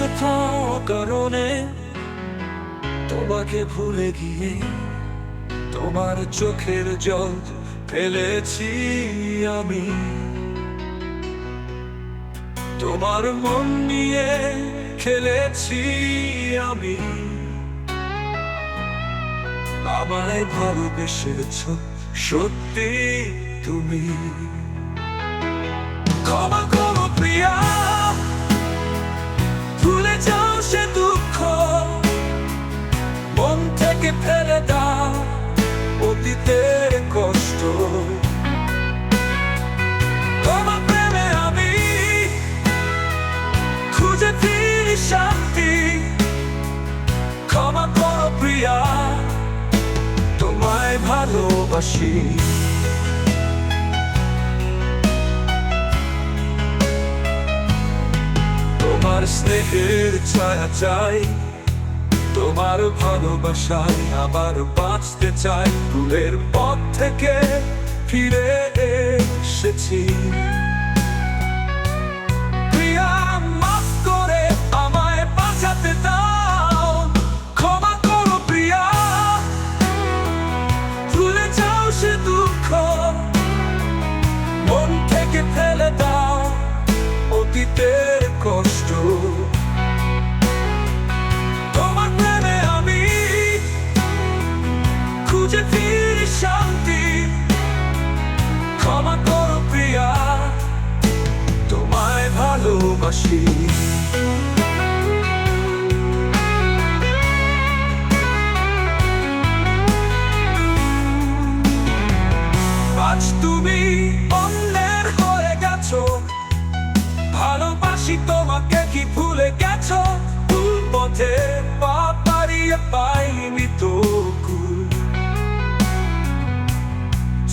অযথা কারণে তোমাকে ভুলে গিয়ে তোমার চোখের জল ফেলেছি আমি। তোমার মন নিয়ে খেলেছি আমি। আমায় ভালোবেসেছ সত্যি তুমি। ক্ষমা করো প্রিয়া। ভালোবাসি তোমার স্নেহের ছায়া চাই, তোমার ভালোবাসায় আবার বাঁচতে চাই। ফুলের পথ থেকে ফিরে এসেছি। ভালোবাসি আজ তুমি অন্যের হয়ে গেছো, ভালোবাসি তোমাকে কি ভুলে গেছো? ভুল পথে পা পারিয়ে পাইনি তো।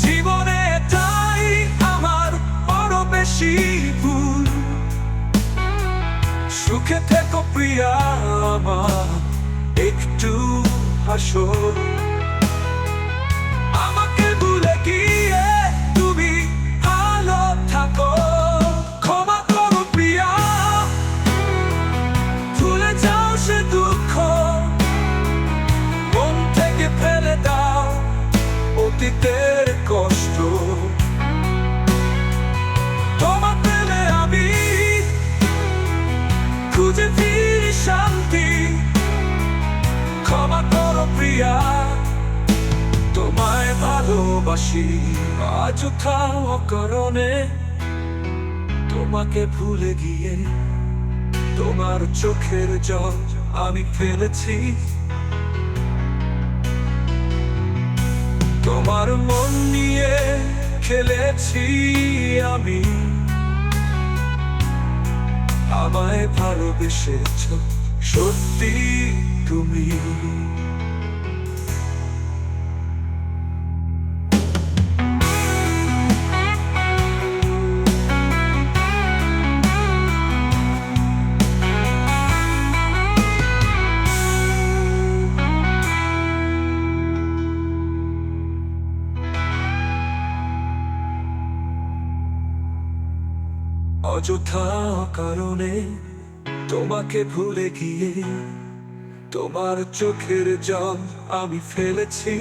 জীবনে তাই আমার বড় বেশি ভুল। সুখে থেকো প্রিয়া আমার, একটু হাসো। আমাকে ভুলে গিয়ে তুমি ভালো থাকো, ক্ষমা প্রিয়া। যাও সে দুঃখ, মন থেকে ফেলে দাও ভালোবাসি। আজ থাও কারণে তোমাকে ভুলে গিয়ে। তোমার চোখের জল আমি ফেলেছি। তোমার মন নিয়ে খেলেছি আমি। আমায় ভালোবেসেছ সত্যি তুমি। অযথা কারণে তোমাকে ভুলে গিয়ে তোমার চোখের জল আমি ফেলেছি।